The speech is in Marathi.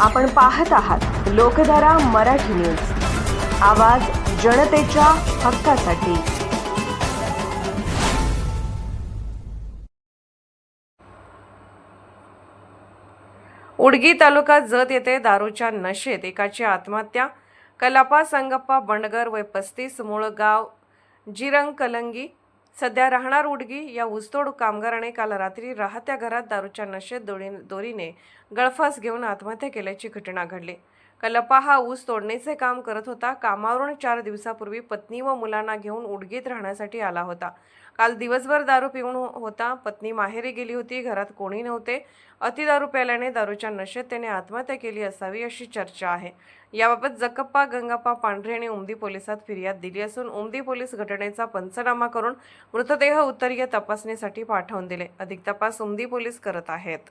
आपण पाहत आहात लोकधारा मराठी न्यूज. आवाज जनतेच्या हक्कासाठी. उडगी तालुका जत येथे दारूच्या नशेत एकाची आत्महत्या. कलापा संगप्पा बंडगर वय पस्तीस मूळ गाव जिरंग कलंगी सध्या राहणार उडगी या ऊसतोड कामगाराने काल रात्री राहत्या घरात दारूच्या नशेत दोरी दोरीने गळफास घेऊन आत्महत्या केल्याची घटना घडली. कलपा हा ऊस तोडणीचे काम करत होता. कामावरून चार दिवसापूर्वी पत्नी व मुलांना घेऊन उडगीत राहण्यासाठी आला होता. काल दिवसभर दारू पिऊन होता. पत्नी माहेरी गेली होती. घरात कोणी नव्हते. अति दारू प्याल्याने दारूच्या नशेत त्याने आत्महत्या केली असावी अशी चर्चा आहे. याबाबत जकप्पा गंगाप्पा पांढरे यांनी उमदी पोलिसात फिर्याद दिली असून उमदी पोलीस घटनेचा पंचनामा करून मृतदेह उत्तरीय तपासणीसाठी पाठवून दिले. अधिक तपास उमदी पोलीस करत आहेत.